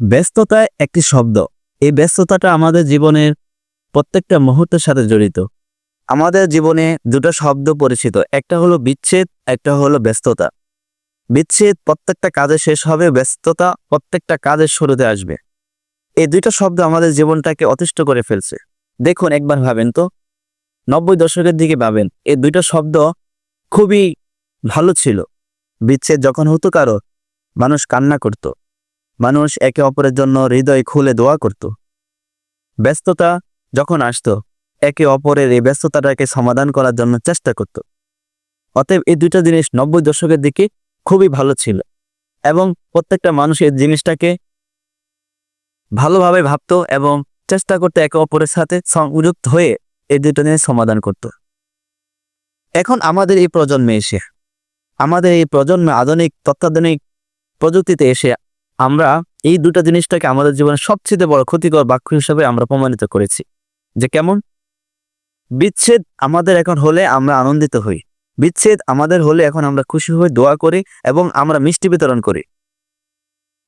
ব্যস্ততা একটি শব্দ। এই ব্যস্ততাটা আমাদের জীবনের প্রত্যেকটা মুহূর্তের সাথে জড়িত। আমাদের জীবনে দুটো শব্দ পরিচিত। একটা হলো বিচ্ছেদ, একটা হলো ব্যস্ততা। বিচ্ছেদ প্রত্যেকটা কাজে শেষ হবে, ব্যস্ততা প্রত্যেকটা কাজের শুরুতে আসবে। এই দুইটা শব্দ আমাদের জীবনটাকে অতিষ্ঠ করে ফেলছে। দেখুন, একবার ভাবেন তো। নব্বই দশকের দিকে ভাবেন, এই দুইটা শব্দ খুবই ভালো ছিল। বিচ্ছেদ যখন হতো কারও, মানুষ কান্না করত। মানুষ একে অপরের জন্য হৃদয় খুলে দোয়া করত। ব্যস্ততা যখন আসতো, একে অপরের এই ব্যস্ততাটাকে সমাধান করার জন্য চেষ্টা করত। অতএব এই দুইটা জিনিস নব্বই দশকের দিকে খুবই ভালো ছিল এবং প্রত্যেকটা মানুষ এই জিনিসটাকে ভালোভাবে ভাবতো এবং চেষ্টা করতে একে অপরের সাথে সংযুক্ত হয়ে এই দুটো জিনিস সমাধান করত। এখন আমাদের এই প্রজন্মে এসে, আমাদের এই প্রজন্মে আধুনিক, তত্ত্বাধুনিক প্রযুক্তিতে এসে আমরা এই দুটা জিনিসটাকে আমাদের জীবনে সবচেয়ে বড় ক্ষতিকর বাক্য হিসেবে আমরা প্রমাণিত করেছি। যে কেমন? বিচ্ছেদ আমাদের এখন হলে আমরা আনন্দিত হই। বিচ্ছেদ আমাদের হলে এখন আমরা খুশি হয়ে দোয়া করি এবং আমরা মিষ্টি বিতরণ করি।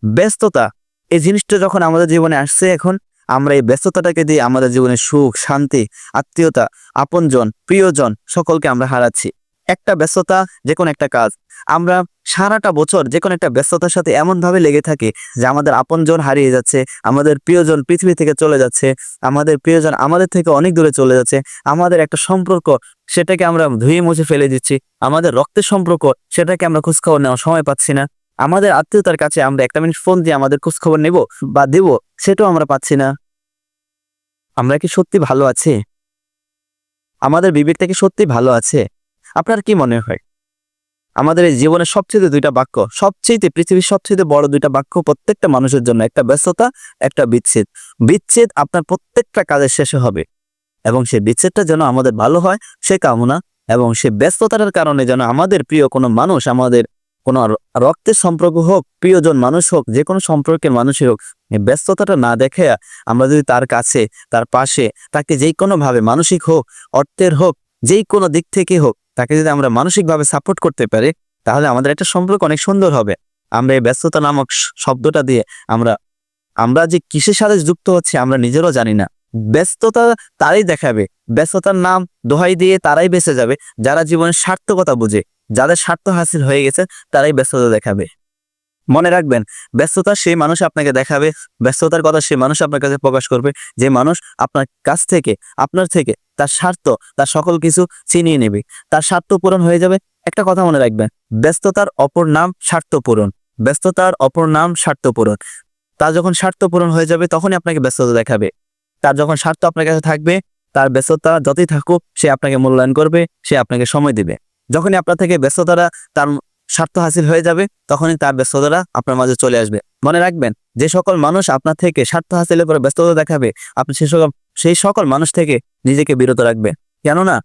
ব্যস্ততা, এই জিনিসটা যখন আমাদের জীবনে আসছে এখন, আমরা এই ব্যস্ততাটাকে দিয়ে আমাদের জীবনে সুখ, শান্তি, আত্মীয়তা, আপনজন, প্রিয়জন সকলকে আমরা হারাচ্ছি। একটা ব্যস্ততা যে কোনো একটা কাজ। আমরা সারাটা বছর যে কোনো একটা ব্যস্ততার সাথে এমনভাবে লেগে থাকি যে আমাদের আপনজন হারিয়ে যাচ্ছে, আমাদের প্রিয়জন পৃথিবী থেকে চলে যাচ্ছে, আমাদের প্রিয়জন আমাদের থেকে অনেক দূরে চলে যাচ্ছে, আমাদের একটা সম্পর্ক সেটাকে আমরা ধুয়ে মুছে ফেলে দিচ্ছি, আমাদের রক্তের সম্পর্ক সেটাকে আমরা খোঁজখবর নেওয়ার সময় পাচ্ছি না, আমাদের আত্মীয়তার কাছে আমরা একটা মিনিট ফোন দিয়ে আমাদের খোঁজখবর নেব বা দেব সেটাও আমরা পাচ্ছি না। আমরা কি সত্যি ভালো আছি? আমাদের বিবেকটা কি সত্যি ভালো আছে? আপনার কি মনে হয়? আমাদের এই জীবনের সবচেয়ে দুইটা বাক্য সবচেয়ে পৃথিবীর সবচেয়ে বড় দুইটা বাক্য প্রত্যেকটা মানুষের জন্য, একটা ব্যস্ততা, একটা বিচ্ছেদ। বিচ্ছেদ আপনার প্রত্যেকটা কাজের শেষে হবে। এবং সেই বিচ্ছেদটা যেন আমাদের ভালো হয়, সে কামনা, এবং সে ব্যস্ততার কারণে যেন আমাদের প্রিয় কোনো মানুষ, আমাদের কোনো রক্তের সম্পর্ক হোক, প্রিয়জন মানুষ হোক, যে কোনো সম্পর্কের মানুষই হোক ব্যস্ততাটা না দেখে আমরা যদি তার কাছে, তার পাশে, তাকে যেই কোনোভাবে মানসিক হোক, অর্থের হোক যেই কোনো দিক থেকে হোক তাকে যদি আমরা মানসিকভাবে সাপোর্ট করতে পারি, তাহলে আমাদের একটা সম্পর্ক অনেক সুন্দর হবে। আমরা এই ব্যস্ততা নামক শব্দটা দিয়ে আমরা আমরা যে কিসের সাথে যুক্ত হচ্ছে আমরা নিজেরও জানি না। ব্যস্ততা তারাই দেখাবে। ব্যস্ততার নাম দোহাই দিয়ে তারাই বেঁচে যাবে। যারা জীবনের সার্থকতা বুঝে, যাদের স্বার্থ হাসিল হয়ে গেছে, তারাই ব্যস্ততা দেখাবে। মনে রাখবেন, ব্যস্ততা সেই মানুষ আপনাকে দেখাবে, ব্যস্ততার কথা সে মানুষ আপনার কাছে প্রকাশ করবে, যে মানুষ আপনার কাছ থেকে, আপনার থেকে তার স্বার্থ, তার সকল কিছু ছিনিয়ে নেবে, তার স্বার্থ পূরণ হয়ে যাবে। একটা কথা মনে রাখবেন, ব্যস্ততার অপর নাম স্বার্থ পূরণ, ব্যস্ততার অপর নাম স্বার্থ পূরণ। তার যখন স্বার্থ পূরণ হয়ে যাবে, তখনই আপনাকে ব্যস্ততা দেখাবে। তার যখন স্বার্থ আপনার কাছে থাকবে, তার ব্যস্ততা যতই থাকুক, সে আপনাকে মূল্যায়ন করবে, সে আপনাকে সময় দিবে। যখনই আপনার থেকে ব্যস্ততাটা তার স্বার্থ হাসিল হয়ে যাবে, তখনই তার ব্যস্ততাটা আপনার মাঝে চলে আসবে। মনে রাখবেন, যে সকল মানুষ আপনার থেকে স্বার্থ হাসিলের করে ব্যস্ততা দেখাবে, আপনি সেই সকল সেই সকল মানুষ থেকে নিজেকে বিরত রাখবেন কেননা,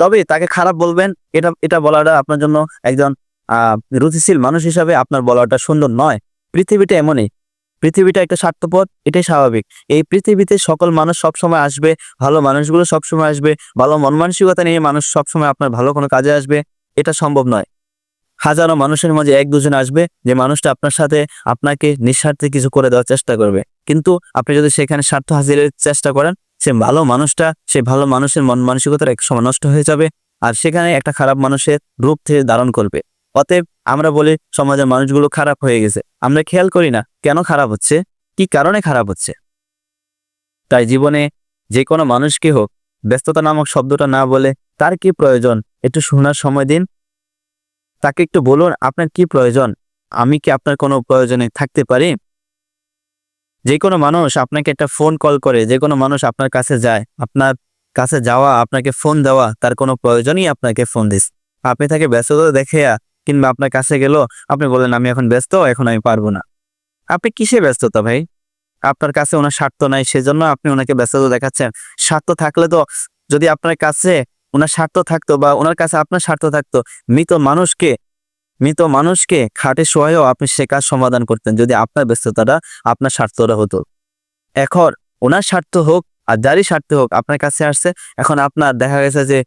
তবে তাকে খারাপ বলবেন, এটা এটা বলাটা আপনার জন্য একজন রুচিশীল মানুষ হিসাবে আপনার বলাটা সুন্দর নয়। পৃথিবীটা এমনই। পৃথিবীটা একটা স্বার্থপথ, এটাই স্বাভাবিক। এই পৃথিবীতে সকল মানুষ সবসময় আসবে, ভালো মানুষগুলো সবসময় আসবে, ভালো মন মানসিকতা নিয়ে মানুষ সবসময় আপনার ভালো কোনো কাজে আসবে। এটা সম্ভব নয়। হাজারো মানুষের মাঝে এক দুজন আসবে যে মানুষটা আপনার সাথে আপনাকে নিঃস্বার্থে কিছু করে দেওয়ার চেষ্টা করবে। কিন্তু আপনি যদি সেখানে স্বার্থ হাসিলের চেষ্টা করেন, সে ভালো মানুষটা, সে ভালো মানুষের মন মানসিকতার এক সময় নষ্ট হয়ে যাবে আর সেখানে একটা খারাপ মানুষের রূপ থেকে ধারণ করবে। অতএব আমরা বলি, সমাজের মানুষগুলো খারাপ হয়ে গেছে। আমরা খেয়াল করি না, কেন খারাপ হচ্ছে? কি কারণে খারাপ হচ্ছে? তাই জীবনে যে কোনো মানুষকে হোক, ব্যস্ততা নামক শব্দটা না বলে তার কি প্রয়োজন? একটু শোনার সময় দিন। তাকে একটু বলুন, আপনার কি প্রয়োজন? আমি কি আপনার কোনো প্রয়োজনে থাকতে পারি? যে কোনো মানুষ আপনাকে একটা ফোন কল করে, যে কোনো মানুষ আপনার কাছে যায়, আপনার কাছে যাওয়া, আপনাকে ফোন দেওয়া, তার কোনো প্রয়োজনই আপনাকে ফোন দিস। আপনি তাকে ব্যস্ততা দেখে কিংবা আপনার কাছে গেল, আপনি বলেন আমি এখন ব্যস্ত, এখন আমি পারব না। আপনি কিসে ব্যস্ততা ভাই? আপনার কাছে ওনার স্বার্থ নাই, সেজন্য আপনি ওনাকে ব্যস্ততা দেখাচ্ছেন। স্বার্থ থাকলে তো যদি আপনার কাছে ওনার স্বার্থ থাকতো বা ওনার কাছে আপনার স্বার্থ থাকতো, মৃত মানুষকে মৃত মানুষকে খাটে শোয়ায়ও আপনি সে কাজ সমাধান করতেন যদি আপনার ব্যস্ততাটা আপনার স্বার্থটা হতো। এখন ওনার স্বার্থ হোক আর যারই স্বার্থ হোক আপনার কাছে আসছে, এখন আপনার দেখা গেছে যে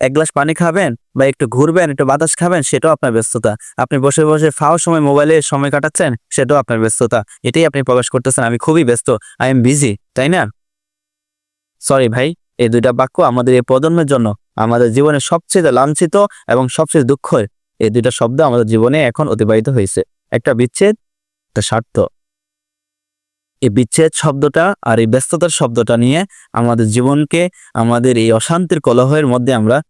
এক গ্লাস পানি খাবেন বা একটু ঘুরবেন, একটু বাতাস খাবেন, সেটাও আপনার ব্যস্ততা। আপনি বসে বসে ফাও সময় মোবাইলে সময় কাটাচ্ছেন, সেটাও আপনার ব্যস্ততা। এটাই আপনি প্রকাশ করতেছেন, আমি খুবই ব্যস্ত আই এম বিজি তাই না? সরি ভাই। এই দুইটা বাক্য আমাদের এই প্রজন্মের জন্য আমাদের জীবনে সবচেয়ে লাঞ্ছিত এবং সবচেয়ে দুঃখের এই দুইটা শব্দ আমাদের জীবনে এখন অতিবাহিত হয়েছে। একটা বিচ্ছেদ, একটা স্বার্থ। এই বিচ্ছেদ শব্দটা আর এই ব্যস্ততার শব্দটা নিয়ে আমাদের জীবনকে, আমাদের এই অশান্তির কলহের মধ্যে আমরা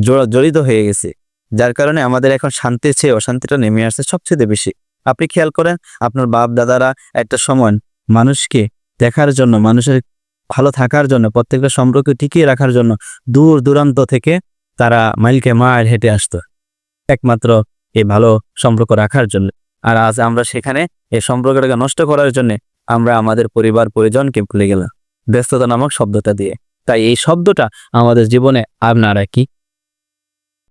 জড়- জড়িত হয়ে গেছি। যার কারণে আমাদের এখন শান্তির চেয়ে অশান্তিটা নেমে আসছে সবচেয়ে বেশি। আপনি খেয়াল করেন, আপনার বাপ দাদারা একটা সময় মানুষকে দেখার জন্য, মানুষের ভালো থাকার জন্য, প্রত্যেকটা সম্পর্ক টিকিয়ে রাখার জন্য দূর দূরান্ত থেকে তারা মাইলকে মাইল হেঁটে আসতো, একমাত্র এই ভালো সম্পর্ক রাখার জন্য। আর আজ আমরা সেখানে এই সম্পর্কটাকে নষ্ট করার জন্য আমরা আমাদের পরিবার পরিজনকে ভুলে গেলাম, ব্যস্ততা নামক শব্দটা দিয়ে। তাই এই শব্দটা আমাদের জীবনে আপনারা কি